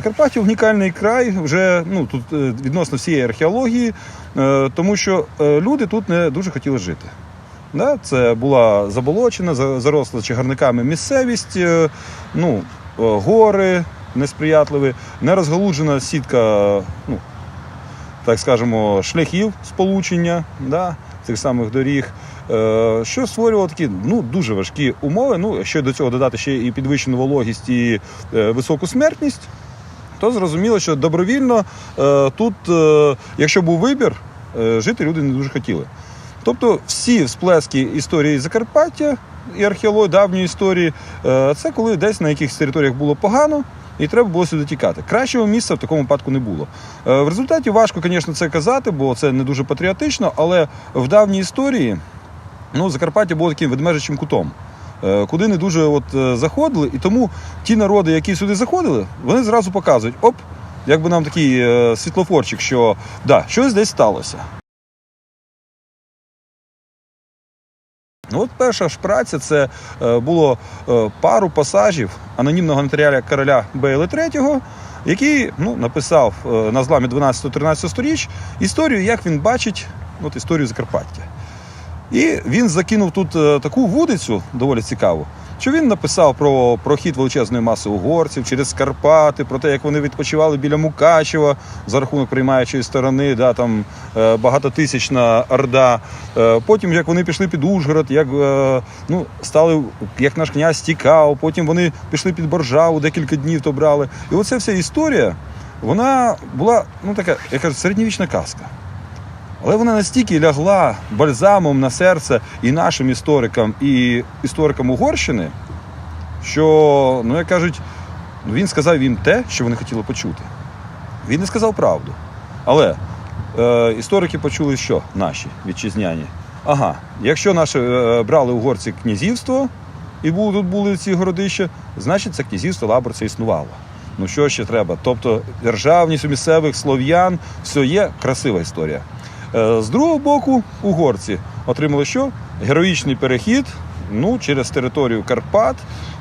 Закарпаття унікальний край вже ну, тут е, відносно всієї археології, е, тому що е, люди тут не дуже хотіли жити. Це була заболочена, заросла чагарниками місцевість, ну, гори несприятливі, нерозгалуджена сітка, ну, так скажемо, шляхів сполучення да, цих самих доріг, що створювало такі ну, дуже важкі умови. Ну, якщо до цього додати ще і підвищену вологість і високу смертність, то зрозуміло, що добровільно е, тут, е, якщо був вибір, е, жити люди не дуже хотіли. Тобто всі всплески історії Закарпаття і археології давньої історії, це коли десь на якихось територіях було погано. І треба було сюди тікати. Кращого місця в такому випадку не було. В результаті важко, звісно, це казати, бо це не дуже патріотично, але в давній історії ну, Закарпаття було таким ведмежичим кутом, куди не дуже от, е, заходили. І тому ті народи, які сюди заходили, вони зразу показують, оп, якби нам такий е, світлофорчик, що да, щось десь сталося. Ну, от перша ж праця це е, було е, пару пасажів анонімного нотаріаля короля Бейли III, який ну, написав е, на зламі 12-13 сторіч історію, як він бачить от, історію Закарпаття. І він закинув тут е, таку вудицю, доволі цікаву, що він написав про прохід величезної маси угорців через Карпати, про те, як вони відпочивали біля Мукачева за рахунок приймаючої сторони, да, там е, багатотисячна орда. Е, Потім, як вони пішли під Ужгород, як ну, стали, як наш князь тікав, потім вони пішли під Боржаву, декілька днів то брали. І оця вся історія, вона була ну, така, я кажу, середньовічна казка. Але вона настільки лягла бальзамом на серце і нашим історикам, і історикам Угорщини, що, ну як кажуть, він сказав їм те, що вони хотіли почути. Він не сказав правду. Але е, історики почули, що наші вітчизняні. Ага, якщо наші е, брали угорці князівство і були, тут були ці городища, значить це князівство Лаборця існувало. Ну що ще треба? Тобто державність у місцевих слов'ян, все є красива історія. Е, З другого боку, угорці отримали що? Героїчний перехід ну, через територію Карпат,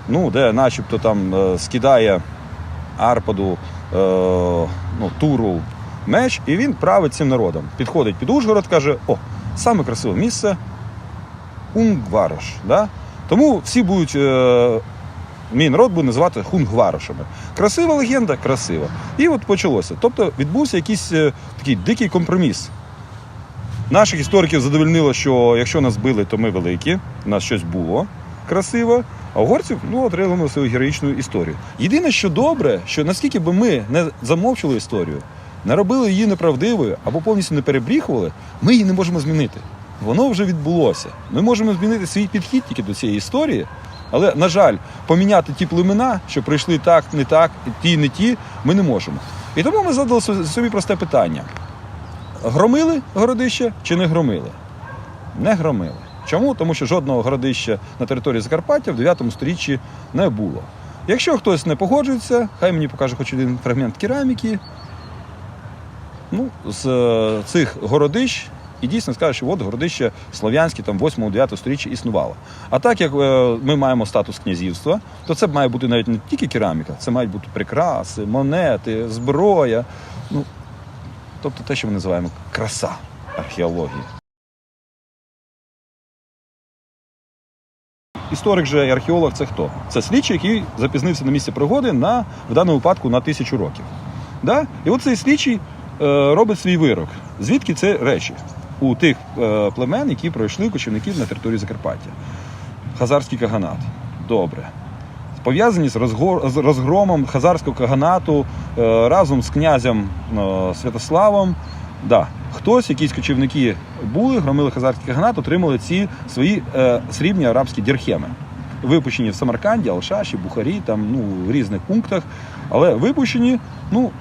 ну, де начебто там е, скидає Арпаду, е, ну, Туру меч, і він править цим народом. Підходить під Ужгород, каже: о, саме красиве місце Унгварош. Да? Тому всі будуть. Е, Мій народ буде називати хунгварошами. Красива легенда, красива. І от почалося. Тобто відбувся якийсь е, такий дикий компроміс. Наших істориків задовольнило, що якщо нас били, то ми великі, у нас щось було красиво. А угорців ну, отримали свою героїчну історію. Єдине, що добре, що наскільки би ми не замовчили історію, не робили її неправдивою або повністю не перебріхували, ми її не можемо змінити. Воно вже відбулося. Ми можемо змінити свій підхід тільки до цієї історії. Але, на жаль, поміняти ті племена, що прийшли так, не так, ті, не ті, ми не можемо. І тому ми задали собі просте питання: громили городище чи не громили? Не громили. Чому? Тому що жодного городища на території Закарпаття в 9 сторіччі не було. Якщо хтось не погоджується, хай мені покаже хоч один фрагмент кераміки. Ну, з е, цих городищ і дійсно скаже, що от городище слов'янське там 8-9 сторіччя існувало. А так як е, ми маємо статус князівства, то це має бути навіть не тільки кераміка, це мають бути прикраси, монети, зброя. Ну, тобто те, що ми називаємо краса археології. Історик же і археолог це хто? Це слідчий, який запізнився на місці пригоди на в даному випадку на тисячу років. Да? І от цей слідчий е, робить свій вирок. Звідки це речі у тих е, племен, які пройшли кочівників на території Закарпаття? Хазарський каганат. Добре. Пов'язані з, розгромом хазарського каганату е, разом з князем е, Святославом. Да. Хтось, якісь кочівники були, громили хазарський каганат, отримали ці свої е, срібні арабські дірхеми. Випущені в Самарканді, Алшаші, Бухарі, там ну, в різних пунктах, але випущені ну,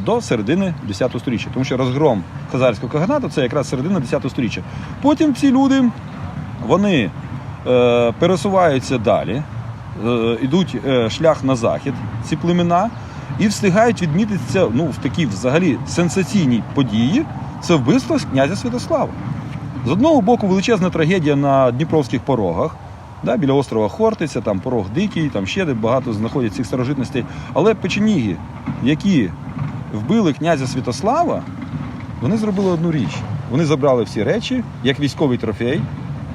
до середини 10 століття. Тому що розгром хазарського каганату це якраз середина 10 століття. Потім ці люди вони е, пересуваються далі, йдуть е, шлях на захід, ці племена, і встигають відмітитися ну, в такій взагалі сенсаційній події. Це вбивство князя Святослава. З одного боку, величезна трагедія на Дніпровських порогах, да, біля острова Хортиця, там порог Дикий, там ще де багато знаходять цих старожитностей. Але печеніги, які вбили князя Святослава, вони зробили одну річ. Вони забрали всі речі, як військовий трофей.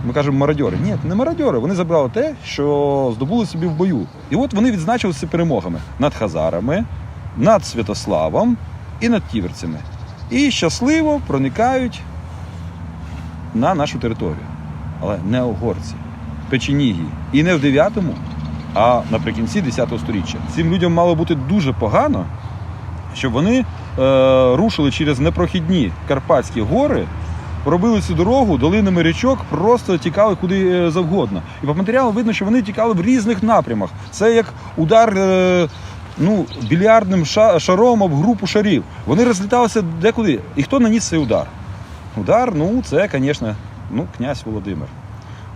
Ми кажемо мародьори. Ні, не мародьори. Вони забрали те, що здобули собі в бою. І от вони відзначилися перемогами над Хазарами, над Святославом і над тіверцями. І щасливо проникають на нашу територію. Але не угорці, печеніги. І не в 9-му, а наприкінці 10-го сторіччя. Цим людям мало бути дуже погано, щоб вони е, рушили через непрохідні Карпатські гори, пробили цю дорогу долинами річок, просто тікали куди е, завгодно. І по матеріалу видно, що вони тікали в різних напрямах. Це як удар. Е, Ну, більярдним шаром об групу шарів. Вони розліталися декуди. І хто наніс цей удар? Удар, ну, це, звісно, ну, князь Володимир.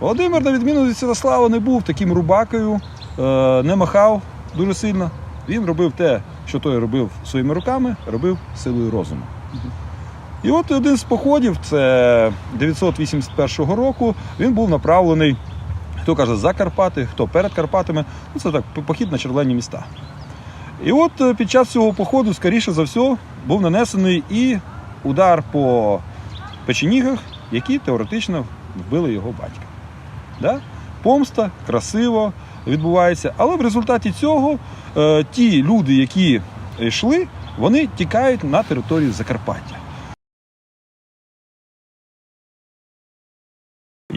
Володимир, на відміну від Святослава, не був таким рубакою, е, не махав дуже сильно. Він робив те, що той робив своїми руками, робив силою розуму. І от один з походів, це 981 року, він був направлений, хто каже, за Карпати, хто перед Карпатами. Ну, це так, похід на черлені міста. І от е, під час цього походу, скоріше за все, був нанесений і удар по печенігах, які теоретично вбили його батька. Да? Помста красиво відбувається, але в результаті цього е, ті люди, які йшли, вони тікають на територію Закарпаття.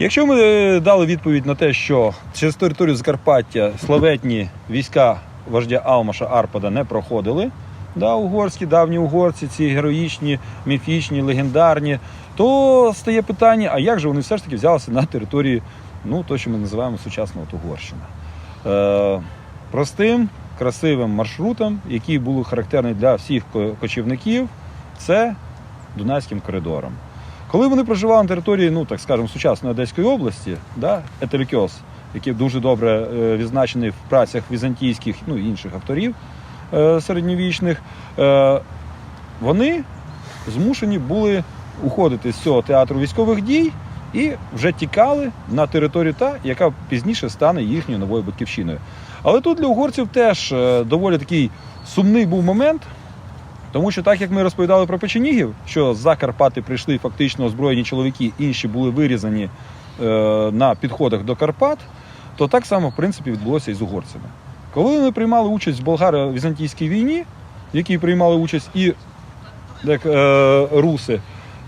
Якщо ми е, дали відповідь на те, що через територію Закарпаття славетні війська вождя Алмаша Арпада не проходили, да, угорські, давні угорці, ці героїчні, міфічні, легендарні, то стає питання: а як же вони все ж таки взялися на території, ну, то, що ми називаємо сучасного Угорщина? Е, простим, красивим маршрутом, який був характерний для всіх кочівників, це Дунайським коридором. Коли вони проживали на території, ну так скажемо, сучасної Одеської області, да, Етелькьос, який дуже добре е, відзначений в працях візантійських ну інших авторів е, середньовічних, е, вони змушені були уходити з цього театру військових дій і вже тікали на територію та, яка пізніше стане їхньою новою батьківщиною. Але тут для угорців теж доволі такий сумний був момент. Тому що так як ми розповідали про печенігів, що з Карпати прийшли фактично озброєні чоловіки, інші були вирізані е, на підходах до Карпат, то так само в принципі відбулося і з угорцями. Коли вони приймали участь в болгаро-візантійській війні, в якій приймали участь і як, е, руси,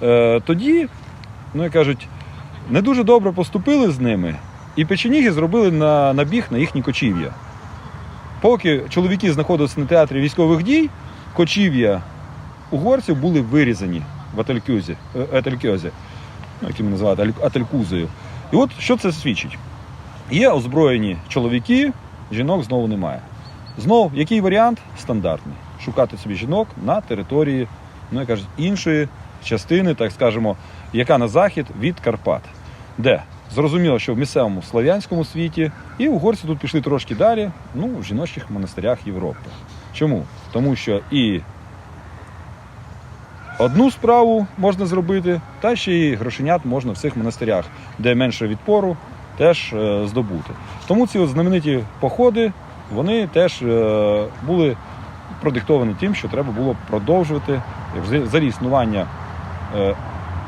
е, тоді, ну як кажуть, не дуже добре поступили з ними, і печеніги зробили на, набіг на їхні кочів'я. Поки чоловіки знаходилися на театрі військових дій, кочів'я угорців були вирізані в Ателькюзі, е, Етелькьозі, ну, які ми називаємо Атель- Ателькузою. І от що це свідчить? Є озброєні чоловіки, жінок знову немає. Знов, який варіант? Стандартний. Шукати собі жінок на території, ну як кажуть, іншої частини, так скажемо, яка на захід від Карпат. Де? Зрозуміло, що в місцевому слав'янському світі, і угорці тут пішли трошки далі, ну, в жіночих монастирях Європи. Чому? Тому що і одну справу можна зробити, та ще й грошенят можна в цих монастирях, де менше відпору, теж е, здобути. Тому ці от знамениті походи, вони теж е, були продиктовані тим, що треба було продовжувати взагалі- існування е,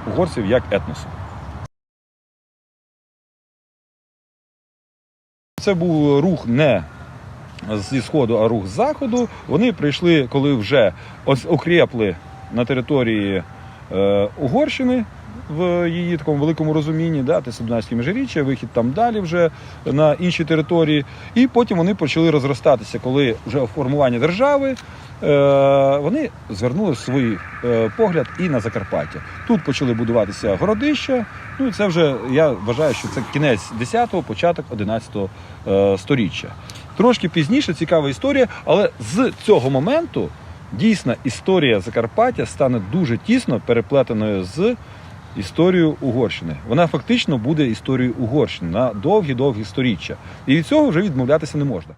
угорців як етносу. Це був рух не зі сходу, а рух з заходу. Вони прийшли, коли вже окрепли на території е, Угорщини в її такому великому розумінні, да, те Сабдунайське міжріччя, вихід там далі вже на інші території. І потім вони почали розростатися, коли вже формування держави. е, Вони звернули свій е, погляд і на Закарпаття. Тут почали будуватися городища. Ну і це вже я вважаю, що це кінець 10-го, початок 11-го е, сторіччя. Трошки пізніше цікава історія, але з цього моменту дійсна історія Закарпаття стане дуже тісно переплетеною з історією Угорщини. Вона фактично буде історією Угорщини на довгі-довгі сторіччя. І від цього вже відмовлятися не можна.